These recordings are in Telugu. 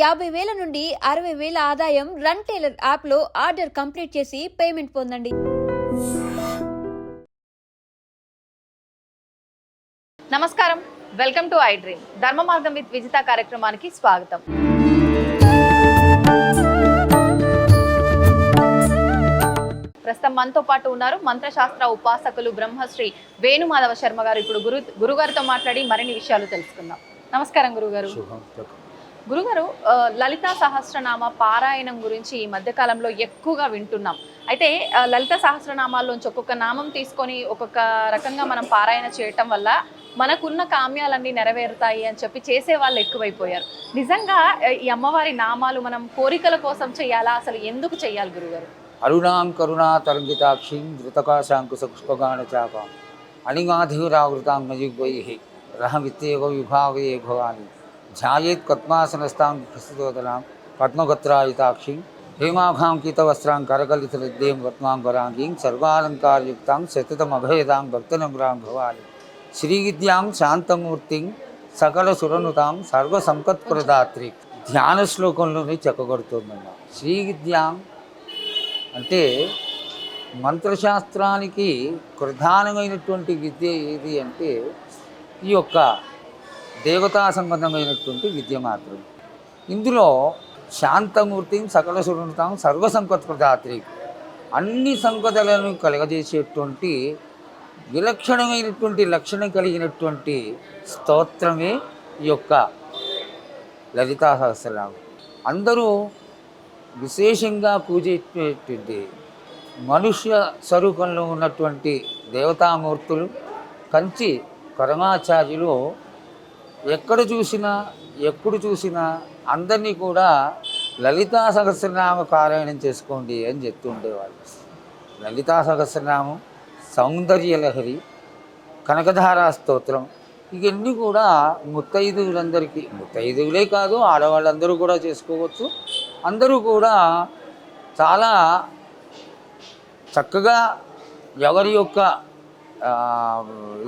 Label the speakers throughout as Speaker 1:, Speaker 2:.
Speaker 1: యాభై వేల నుండి అరవై వేల ఆదాయం రన్ టైలర్ యాప్లో ఆర్డర్ కంప్లీట్ చేసి పేమెంట్ పొందండి.
Speaker 2: నమస్కారం. Welcome to I dream. ధర్మ మార్గం విత్ విజిత కార్యక్రమానికి స్వాగతం. ప్రస్తుతం మనతో పాటు ఉన్నారు మంత్రశాస్త్ర ఉపాసకులు బ్రహ్మశ్రీ వేణుమాధవ శర్మ గారు. ఇప్పుడు గురు గురుగారితో మాట్లాడి మరిన్ని విషయాలు తెలుసుకుందాం. నమస్కారం గురుగారు. గురుగారు లలితా సహస్రనామ పారాయణం గురించి ఈ మధ్య కాలంలో ఎక్కువగా వింటున్నాం. అయితే లలిత సహస్రనామాల్లోంచి ఒక్కొక్క నామం తీసుకొని ఒక్కొక్క రకంగా మనం పారాయణ చేయటం వల్ల మనకున్న కామ్యాలన్నీ నెరవేరుతాయి అని చెప్పి చేసే వాళ్ళు ఎక్కువైపోయారు. నిజంగా ఈ అమ్మవారి నామాలు మనం కోరికల కోసం చేయాలా? అసలు ఎందుకు చేయాలి గురుగారు?
Speaker 3: అరుణాం కరుణా తరంగితాక్షిం ధృతకాశాంకుశపుష్పగాన చాపాం. అణిమాధీరావృతాం మయుగ్వై రహమిత్యేవ విభావే భవాని. ఛాయేత్ పద్మాసనస్థాం ప్రస్తుతోదరాం పద్మగత్రాయుతాక్షిం హేమాభాంకితవస్త్రాం కరకలితనిద్దేం పద్మాంబరాంగీం సర్వాలంకారయుక్తాం సతతమభయదాం భక్తనమ్రాం భవాని. శ్రీవిద్యాం శాంతమూర్తిం సకల సురనుతాం సర్వసంపత్ప్రదాత్రి. ధ్యాన శ్లోకంలోనే చెక్కగొడుతుందన్న శ్రీవిద్యాం అంటే మంత్రశాస్త్రానికి ప్రధానమైనటువంటి విద్య ఏది అంటే ఈ యొక్క దేవతా సంబంధమైనటువంటి విద్య మాత్రం. ఇందులో శాంతమూర్తి సకల సురృతాం సర్వసంపత్ప్రదాత్రి. అన్ని సంపదలను కలగజేసేటువంటి విలక్షణమైనటువంటి లక్షణం కలిగినటువంటి స్తోత్రమే ఈ యొక్క లలితా సహస్రనామం. అందరూ విశేషంగా పూజేటువంటి మనుష్య స్వరూపంలో ఉన్నటువంటి దేవతామూర్తులు కంచి పరమాచార్యులు ఎక్కడ చూసినా ఎప్పుడు చూసినా అందరినీ కూడా లలితా సహస్రనామ పారాయణం చేసుకోండి అని చెప్తుండేవాళ్ళు లలితా సహస్రనామం సౌందర్యలహరి కనకధారా స్తోత్రం ఇవన్నీ కూడా ముత్తైదువులందరికీ ముత్తైదువులే కాదు ఆడవాళ్ళందరూ కూడా చేసుకోవచ్చు. అందరూ కూడా చాలా చక్కగా ఎవరి యొక్క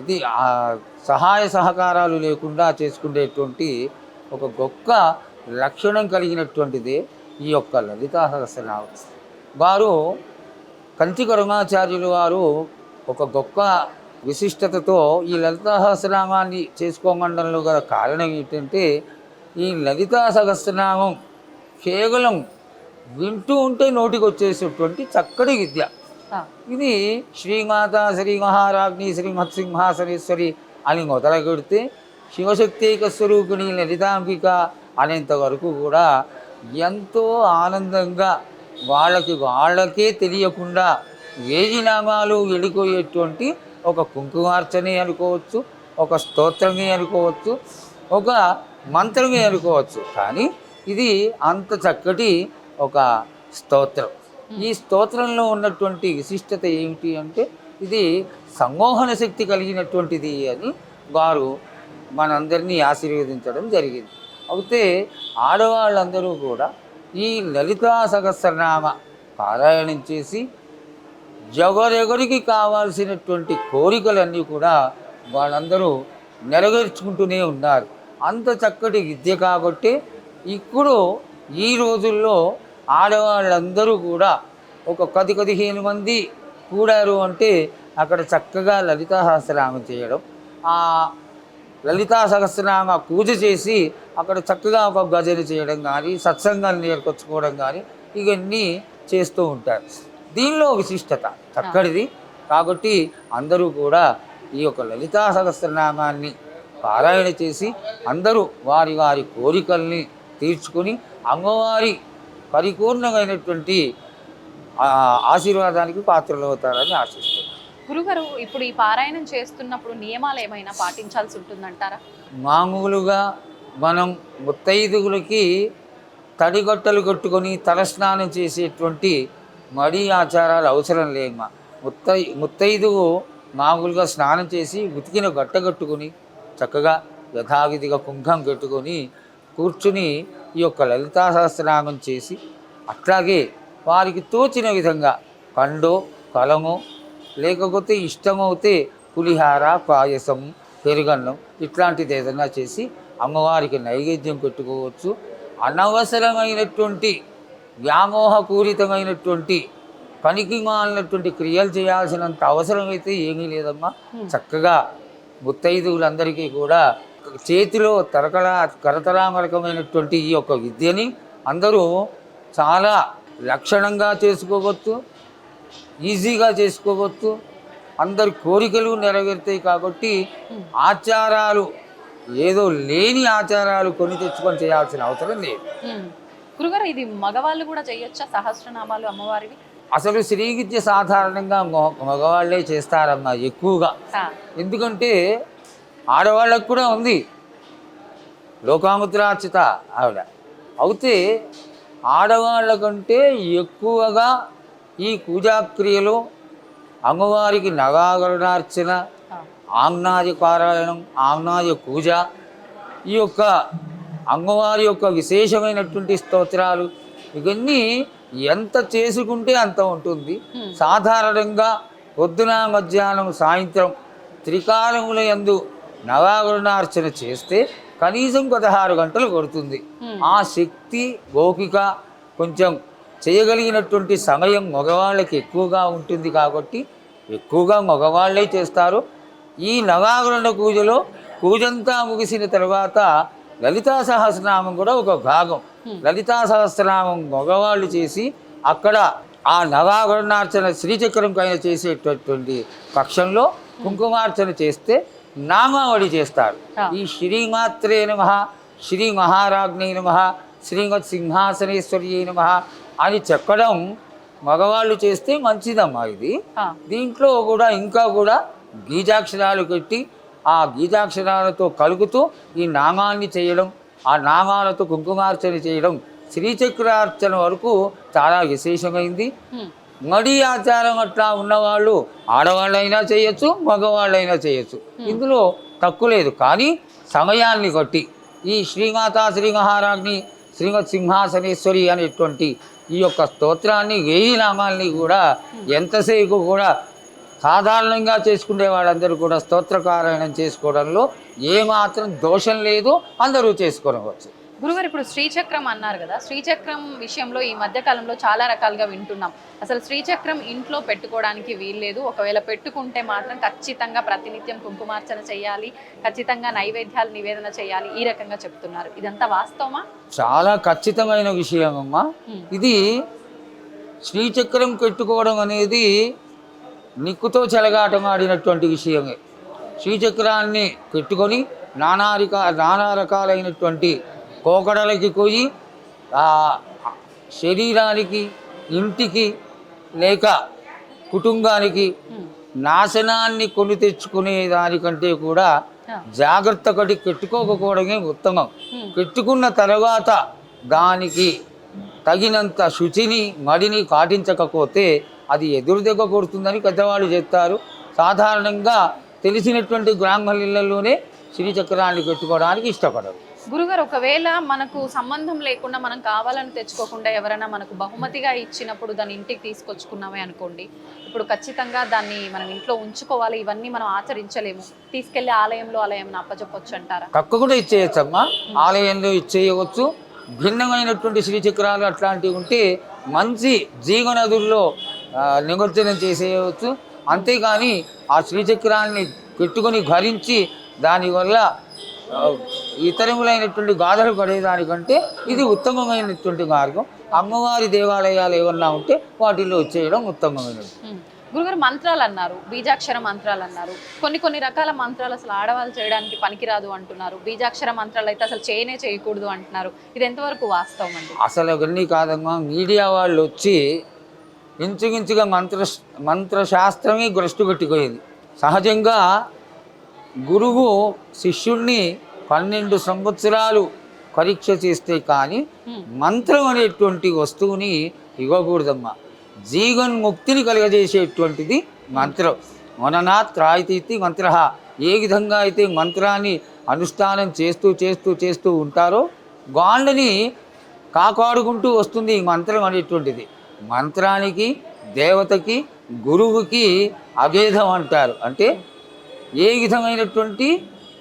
Speaker 3: ఇది సహాయ సహకారాలు లేకుండా చేసుకునేటువంటి ఒక గొప్ప లక్షణం కలిగినటువంటిది ఈ యొక్క లలితా సహస్రనామం. వారు కంచి కరుణాచార్యులు వారు ఒక గొప్ప విశిష్టతతో ఈ లలితా సహస్రనామాన్ని చేసుకోమండంలో గల కారణం ఏంటంటే ఈ లలితా సహస్రనామం కేవలం వింటూ ఉంటే నోటికి వచ్చేసేటువంటి చక్కటి విద్య. ఇది శ్రీమాత శ్రీ మహారాజ్ని శ్రీ మత్సింహాసనేశ్వరి అని మొదలుపెడితే శివశక్తిక స్వరూపిణి లలితాంబిక అనేంత వరకు కూడా ఎంతో ఆనందంగా వాళ్ళకి వాళ్ళకే తెలియకుండా వేయి నామాలు వెళ్ళిపోయేటువంటి ఒక కుంకుమార్చనే అనుకోవచ్చు ఒక స్తోత్రమే అనుకోవచ్చు ఒక మంత్రమే అనుకోవచ్చు. కానీ ఇది అంత చక్కటి ఒక స్తోత్రం. ఈ స్తోత్రంలో ఉన్నటువంటి విశిష్టత ఏమిటి అంటే ఇది సంగోహన శక్తి కలిగినటువంటిది అని వారు మనందరినీ ఆశీర్వదించడం జరిగింది. అయితే ఆడవాళ్ళందరూ కూడా ఈ లలితా సహస్రనామ పారాయణం చేసి ఎవరెవరికి కావాల్సినటువంటి కోరికలన్నీ కూడా వాళ్ళందరూ నెరవేర్చుకుంటూనే ఉన్నారు. అంత చక్కటి విద్య కాబట్టి ఇప్పుడు ఈ రోజుల్లో ఆడవాళ్ళందరూ కూడా ఒక పది పదిహేను మంది కూడారు అంటే అక్కడ చక్కగా లలితా సహస్రనామం చేయడం. ఆ లలితా సహస్రనామ పూజ చేసి అక్కడ చక్కగా ఒక గజలు చేయడం కానీ సత్సంగాన్ని నేర్కొచ్చుకోవడం కానీ ఇవన్నీ చేస్తూ ఉంటారు. దీనిలో విశిష్టత చక్కటిది కాబట్టి అందరూ కూడా ఈ యొక్క లలితా సహస్రనామాన్ని పారాయణ చేసి అందరూ వారి వారి కోరికల్ని తీర్చుకొని అమ్మవారి పరిపూర్ణమైనటువంటి ఆశీర్వాదానికి పాత్రలు అవుతారని ఆశిస్తున్నాను.
Speaker 2: గురుగారు ఇప్పుడు ఈ పారాయణం చేస్తున్నప్పుడు నియమాలు ఏమైనా పాటించాల్సి ఉంటుందంటారా?
Speaker 3: మామూలుగా మనం ముత్తైదువులకి తడిగొట్టలు కొట్టుకొని తలస్నానం చేసేటువంటి మడి ఆచారాలు అవసరం లేమ్మా. ముత్తై ముత్తైదువు మామూలుగా స్నానం చేసి ఉతికిన గట్ట కట్టుకొని చక్కగా యథావిధిగా కుంభం కట్టుకొని కూర్చుని ఈ యొక్క లలితా సహస్రనామం చేసి అట్లాగే వారికి తోచిన విధంగా పండు ఫలము లేకపోతే ఇష్టమవుతే పులిహార పాయసం పెరుగన్నం ఇట్లాంటిది ఏదైనా చేసి అమ్మవారికి నైవేద్యం పెట్టుకోవచ్చు. అనవసరమైనటువంటి వ్యామోహపూరితమైనటువంటి పనికి మాలినటువంటి క్రియలు చేయాల్సినంత అవసరం అయితే ఏమీ లేదమ్మా. చక్కగా ముత్తైదువులందరికీ కూడా చేతిలో తరకలా కరతలామలకమైనటువంటి ఈ యొక్క విద్యని అందరూ చాలా లక్షణంగా చేసుకోవచ్చు ఈజీగా చేసుకోవచ్చు. అందరి కోరికలు నెరవేరుతాయి కాబట్టి ఆచారాలు ఏదో లేని ఆచారాలు కొని తెచ్చుకొని చేయాల్సిన అవసరం లేదు.
Speaker 2: గురుగారు ఇది మగవాళ్ళు కూడా చేయొచ్చా? సహస్రనామాలు అమ్మవారివి?
Speaker 3: అసలు శ్రీవిద్య సాధారణంగా మొ- మగవాళ్ళే చేస్తారమ్మా ఎక్కువగా. ఎందుకంటే ఆడవాళ్ళకు కూడా ఉంది లోకాముద్రార్చిత ఆవిడ అయితే ఆడవాళ్ళ కంటే ఎక్కువగా ఈ పూజాక్రియలు అమ్మవారికి నగాగరుడార్చన
Speaker 2: ఆ.
Speaker 3: ఆమ్నాయ పారాయణం ఆమ్నాయ పూజ ఈ యొక్క అమ్మవారి యొక్క విశేషమైనటువంటి స్తోత్రాలు ఇవన్నీ ఎంత చేసుకుంటే అంత ఉంటుంది. సాధారణంగా పొద్దున మధ్యాహ్నం సాయంత్రం త్రికాలముల యందు నవావరణార్చన చేస్తే కనీసం పదహారు గంటలు కొడుతుంది
Speaker 2: Hmm.
Speaker 3: ఆ శక్తి ఓపిక కొంచెం చేయగలిగినటువంటి సమయం మగవాళ్ళకి ఎక్కువగా ఉంటుంది కాబట్టి ఎక్కువగా మగవాళ్ళే చేస్తారు. ఈ నవావరణ పూజలో పూజంతా ముగిసిన తర్వాత లలితా సహస్రనామం కూడా ఒక భాగం. లలితా సహస్రనామం మగవాళ్ళు చేసి అక్కడ ఆ నవావరణార్చన శ్రీచక్రం పైన చేసేటటువంటి పక్షంలో కుంకుమార్చన చేస్తే నామావళి చేస్తారు. ఈ శ్రీమాత్రే నమ శ్రీ మహారాజ్ఞై నమ శ్రీమత్ సింహాసనేశ్వరి నమ అని చెప్పడం మగవాళ్ళు చేస్తే మంచిదమ్మా ఇది. దీంట్లో కూడా ఇంకా కూడా బీజాక్షరాలు పెట్టి ఆ బీజాక్షరాలతో కలుగుతూ ఈ నామాన్ని చేయడం ఆ నామాలతో కుంకుమార్చన చేయడం శ్రీచక్రార్చన వరకు చాలా విశేషమైంది. మడి ఆచారం అట్లా ఉన్నవాళ్ళు ఆడవాళ్ళైనా చేయొచ్చు మగవాళ్ళైనా చేయొచ్చు. ఇందులో తక్కువ లేదు. కానీ సమయాన్ని బట్టి ఈ శ్రీమాతా శ్రీ మహారాజ్ని శ్రీమత్ సింహాసనేశ్వరి అనేటువంటి ఈ యొక్క స్తోత్రాన్ని వెయ్యి నామాల్ని కూడా ఎంతసేపు కూడా సాధారణంగా చేసుకునే వాళ్ళందరూ కూడా స్తోత్రపారాయణం చేసుకోవడంలో ఏమాత్రం దోషం లేదు. అందరూ చేసుకోవచ్చు
Speaker 2: గురుగారు ఇప్పుడు శ్రీచక్రం అన్నారు కదా శ్రీచక్రం విషయంలో ఈ మధ్య కాలంలో చాలా రకాలుగా వింటున్నాం. అసలు శ్రీచక్రం ఇంట్లో పెట్టుకోవడానికి వీల్లేదు. ఒకవేళ పెట్టుకుంటే మాత్రం ఖచ్చితంగా ప్రతినిత్యం కుంకుమార్చన చేయాలి ఖచ్చితంగా నైవేద్యాలు నివేదన చేయాలి ఈ రకంగా చెప్తున్నారు. ఇదంతా వాస్తవమా?
Speaker 3: చాలా ఖచ్చితమైన విషయం అమ్మా. ఇది శ్రీచక్రం పెట్టుకోవడం అనేది నిక్కుతో చెలగాటం ఆడినటువంటి విషయమే. శ్రీచక్రాన్ని పెట్టుకొని నానా రకా నానా రకాలైనటువంటి కోకడలకి పోయి ఆ శరీరానికి ఇంటికి లేక కుటుంబానికి నాశనాన్ని కొని తెచ్చుకునే దానికంటే కూడా జాగ్రత్త కడి పెట్టుకోకపోవడమే ఉత్తమం.
Speaker 2: ఉమ్,
Speaker 3: పెట్టుకున్న తర్వాత దానికి తగినంత శుచిని మడిని పాటించకపోతే అది ఎదురు దెబ్బ కొడుతుందని పెద్దవాళ్ళు చెప్తారు. సాధారణంగా తెలిసినటువంటి బ్రాహ్మణులలోనే శ్రీచక్రాన్ని పెట్టుకోవడానికి ఇష్టపడరు.
Speaker 2: గురుగారు ఒకవేళ మనకు సంబంధం లేకుండా మనం కావాలని తెచ్చుకోకుండా ఎవరైనా మనకు బహుమతిగా ఇచ్చినప్పుడు దాన్ని ఇంటికి తీసుకొచ్చుకున్నామే అనుకోండి. ఇప్పుడు ఖచ్చితంగా దాన్ని మనం ఇంట్లో ఉంచుకోవాలి ఇవన్నీ మనం ఆచరించలేము. తీసుకెళ్ళి ఆలయంలో ఆలయం అప్పచెప్పొచ్చు అంటారా
Speaker 3: తక్కువ కూడా ఇచ్చేయచ్చమ్మా. ఆలయంలో ఇచ్చేయవచ్చు. భిన్నమైనటువంటి శ్రీచక్రాలు అట్లాంటివి ఉంటే మంచి జీవనదుల్లో నిమజ్జనం చేసేయవచ్చు. అంతేగాని ఆ శ్రీచక్రాన్ని పెట్టుకొని ధరించి దానివల్ల ఇతరములైనటువంటి గాథలు పడేదానికంటే ఇది ఉత్తమమైనటువంటి మార్గం. అమ్మవారి దేవాలయాలు ఏమన్నా ఉంటే వాటిల్లో వచ్చేయడం ఉత్తమమైనది.
Speaker 2: గురుగారు మంత్రాలు అన్నారు బీజాక్షర మంత్రాలు అన్నారు కొన్ని కొన్ని రకాల మంత్రాలు అసలు ఆడవాళ్ళు చేయడానికి పనికిరాదు అంటున్నారు. బీజాక్షర మంత్రాలు అయితే అసలు చేయనే చేయకూడదు అంటున్నారు. ఇది ఎంతవరకు వాస్తవం అండి?
Speaker 3: అసలు అవన్నీ కాదమ్మా మీడియా వాళ్ళు వచ్చి ఇంచుమించుగా మంత్ర మంత్రశాస్త్రమే భ్రష్టు కట్టిపోయింది సహజంగా గురువు శిష్యుణ్ణి పన్నెండు సంవత్సరాలు పరీక్ష చేస్తే కానీ మంత్రం అనేటువంటి వస్తువుని ఇవ్వకూడదమ్మా. జీవన్ముక్తిని కలుగజేసేటువంటిది మంత్రం. మననాత్ త్రాయితీతి మంత్ర. ఏ విధంగా అయితే మంత్రాన్ని అనుష్ఠానం చేస్తూ చేస్తూ చేస్తూ ఉంటారో వాళ్ళని కాపాడుకుంటూ వస్తుంది ఈ మంత్రం అనేటువంటిది. మంత్రానికి దేవతకి గురువుకి అభేదం అంటారు. అంటే ఏ విధమైనటువంటి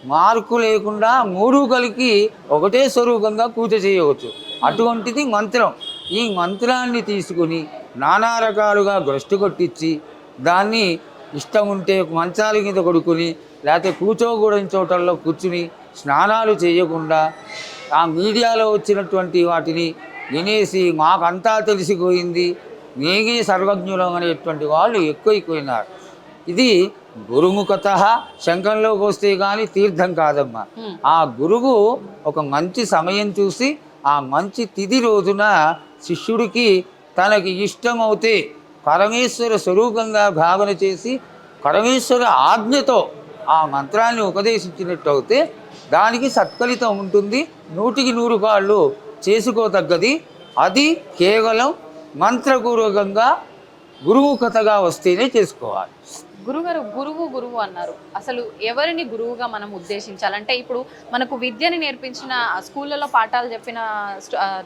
Speaker 3: మార్పు లేకుండా మూడు కలిగి ఒకటే స్వరూపంగా పూజ చేయవచ్చు. అటువంటిది మంత్రం. ఈ మంత్రాన్ని తీసుకుని నానా రకాలుగా భ్రష్టు కొట్టించి దాన్ని ఇష్టం ఉంటే మంచాల మీద కొడుకుని లేకపోతే కూర్చోకూడని చోటల్లో కూర్చుని స్నానాలు చేయకుండా ఆ మీడియాలో వచ్చినటువంటి వాటిని వినేసి మాకంతా తెలిసిపోయింది. నేనే సర్వజ్ఞులం అనేటువంటి వాళ్ళు ఎక్కువైపోయినారు. ఇది గురుముఖత శంఖంలోకి వస్తే కానీ తీర్థం కాదమ్మా. ఆ గురువు ఒక మంచి సమయం చూసి ఆ మంచి తిథి రోజున శిష్యుడికి తనకి ఇష్టమవుతే పరమేశ్వర స్వరూపంగా భావన చేసి పరమేశ్వర ఆజ్ఞతో ఆ మంత్రాన్ని ఉపదేశించినట్టు అయితే దానికి సత్ఫలితం ఉంటుంది. నూటికి నూరు కాళ్ళు చేసుకోదగ్గది అది కేవలం మంత్రపూర్వకంగా గురుముఖతగా వస్తేనే చేసుకోవాలి.
Speaker 2: గురుగారు గురువు గురువు అన్నారు. అసలు ఎవరిని గురువుగా మనం ఉద్దేశించాలంటే ఇప్పుడు మనకు విద్యని నేర్పించిన స్కూళ్ళలో పాఠాలు చెప్పిన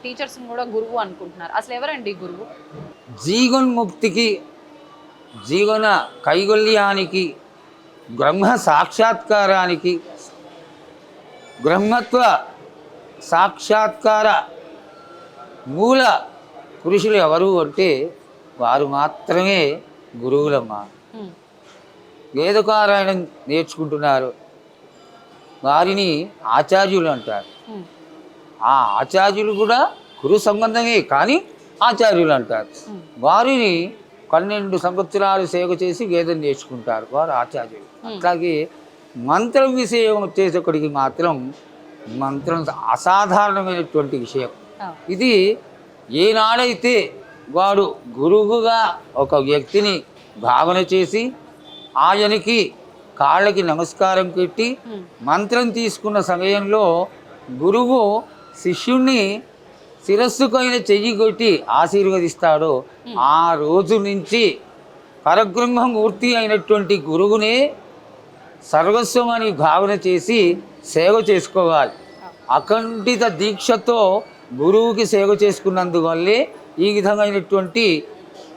Speaker 2: టీచర్స్ కూడా గురువు అనుకుంటున్నారు. అసలు ఎవరండి గురువు?
Speaker 3: జీవన్ముక్తికి జీవన కైగొల్యానికి బ్రహ్మ సాక్షాత్కారానికి బ్రహ్మత్వ సాక్షాత్కార మూల పురుషులు ఎవరు అంటే వారు మాత్రమే గురువులమ్మ.
Speaker 2: హ్మ్.
Speaker 3: వేదపారాయణం నేర్చుకుంటున్నారు వారిని ఆచార్యులు అంటారు. ఆ ఆచార్యులు కూడా గురు సంబంధమే కానీ ఆచార్యులు అంటారు. వారిని పన్నెండు సంవత్సరాలు సేవ చేసి వేదం నేర్చుకుంటారు వారు ఆచార్యులు అట్లాగే మంత్రం విషయం వచ్చేసరికి మాత్రం మంత్రం అసాధారణమైనటువంటి విషయం. ఇది ఏనాడైతే వాడు గురువుగా ఒక వ్యక్తిని భావన చేసి ఆయనకి కాళ్ళకి నమస్కారం పెట్టి. మంత్రం తీసుకున్న సమయంలో గురువు శిష్యుణ్ణి శిరస్సుకైన చెయ్యి కొట్టి ఆశీర్వదిస్తాడో. ఆ రోజు నుంచి పరబ్రహ్మమూర్తి అయినటువంటి గురువునే సర్వస్వం అని భావన చేసి సేవ చేసుకోవాలి. అఖండిత దీక్షతో గురువుకి సేవ చేసుకున్నందువల్లే ఈ విధమైనటువంటి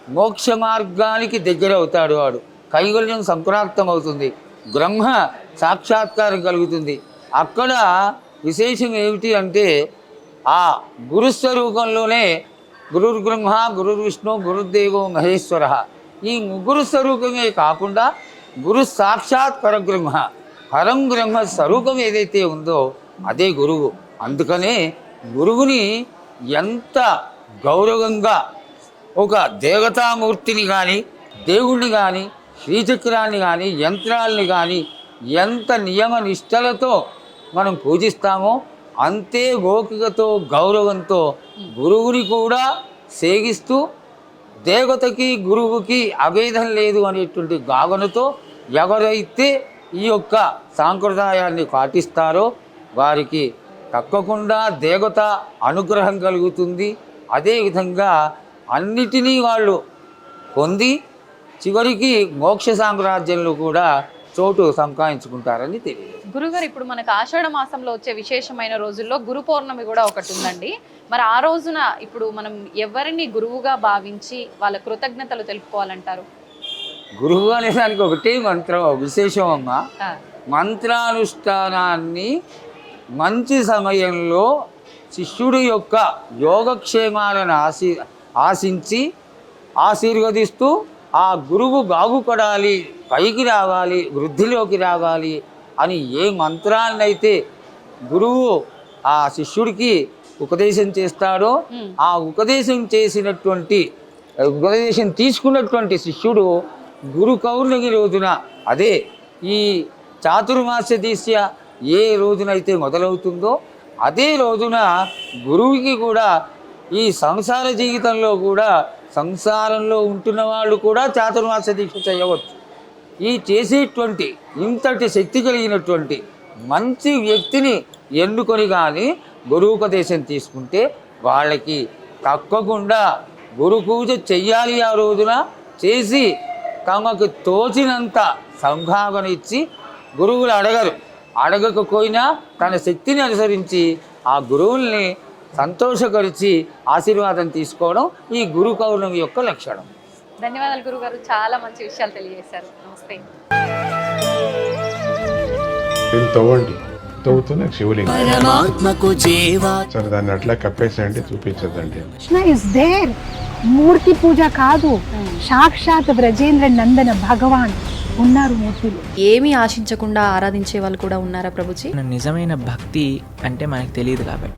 Speaker 3: మోక్ష మార్గానికి దగ్గర అవుతాడు వాడు. కైవల్యం సంప్రాప్తం అవుతుంది బ్రహ్మ సాక్షాత్కారం కలుగుతుంది. అక్కడ విశేషం ఏమిటి అంటే ఆ గురుస్వరూపంలోనే గురుర్ బ్రహ్మ గురుర్ విష్ణు గురుదేవో మహేశ్వర. ఈ ముగ్గురు స్వరూపమే కాకుండా గురు సాక్షాత్ పరబ్రహ్మ పరం బ్రహ్మ స్వరూపం ఏదైతే ఉందో అదే గురువు. అందుకనే గురువుని ఎంత గౌరవంగా ఒక దేవతామూర్తిని కానీ దేవుణ్ణి కానీ శ్రీచక్రాన్ని కానీ యంత్రాల్ని కానీ ఎంత నియమ నిష్టలతో మనం పూజిస్తామో అంతే గోపికతో గౌరవంతో గురువుని కూడా సేగిస్తూ దేవతకి గురువుకి అభేదం లేదు అనేటువంటి గాగనతో ఎవరైతే ఈ యొక్క సాంప్రదాయాన్ని పాటిస్తారో వారికి తక్కకుండా దేవత అనుగ్రహం కలుగుతుంది. అదేవిధంగా అన్నిటినీ వాళ్ళు పొంది చివరికి మోక్ష సామ్రాజ్యంలో కూడా చోటు సంపాదించుకుంటారని తెలియదు.
Speaker 2: గురుగారు ఇప్పుడు మనకు ఆషాఢ మాసంలో వచ్చే విశేషమైన రోజుల్లో గురు పౌర్ణమి కూడా ఒకటి ఉందండి. మరి ఆ రోజున ఇప్పుడు మనం ఎవరిని గురువుగా భావించి వాళ్ళ కృతజ్ఞతలు తెలుపుకోవాలంటారు?
Speaker 3: గురువు అనే దానికి ఒకటే మంత్రం విశేషం అమ్మా.
Speaker 2: ఆ,
Speaker 3: మంత్రానుష్ఠానాన్ని మంచి సమయంలో శిష్యుడి యొక్క యోగక్షేమాలను ఆశి ఆశించి ఆశీర్వదిస్తూ ఆ గురువు బాగుపడాలి పైకి రావాలి వృద్ధిలోకి రావాలి అని ఏ మంత్రాన్నైతే గురువు ఆ శిష్యుడికి ఉపదేశం చేస్తాడో ఆ ఉపదేశం చేసినటువంటి ఉపదేశం తీసుకున్నటువంటి శిష్యుడు గురు కౌర్ణగి రోజున అదే ఈ చాతుర్మాస్య దీస్య ఏ రోజునైతే మొదలవుతుందో అదే రోజున గురువుకి కూడా ఈ సంసార జీవితంలో కూడా సంసారంలో ఉంటున్న వాళ్ళు కూడా చాతుర్మాస దీక్ష చేయవచ్చు. ఈ చేసేటువంటి ఇంతటి శక్తి కలిగినటువంటి మంచి వ్యక్తిని ఎన్నుకొని కానీ గురువుపదేశం తీసుకుంటే వాళ్ళకి తక్కకుండా గురు పూజ చెయ్యాలి ఆ రోజున చేసి తమకు తోచినంత సంభావన ఇచ్చి గురువులు అడగరు. అడగకపోయినా తన శక్తిని అనుసరించి ఆ గురువుల్ని సంతోషపరిచి ఆశీర్వాదం తీసుకోవడం ఈ గురు కౌర్ణమి యొక్క లక్షణం.
Speaker 2: ధన్యవాదాలు గురుగారు. చాలా మంచి విషయాలు తెలియజేశారు. నమస్తే.
Speaker 4: దీన్ని తవ్వండి. తవ్వుతున్న శివలింగం.
Speaker 5: పరమాత్మకు జీవా.
Speaker 4: సరే దాన్ని అట్లా కప్పేసేయండి చూపించదండి
Speaker 6: కృష్ణ ఇస్ దేర్ మూర్తి పూజ కాదు. సాక్షాత్ బ్రజేంద్ర నందన భగవాన్ ఉన్నారు మూర్తిలో.
Speaker 7: ఏమీ ఆశించకుండా ఆరాధించే వాళ్ళు కూడా ఉన్నారా ప్రభుజీ?
Speaker 5: నిజమైన భక్తి అంటే మనకు తెలియదు కాబట్టి.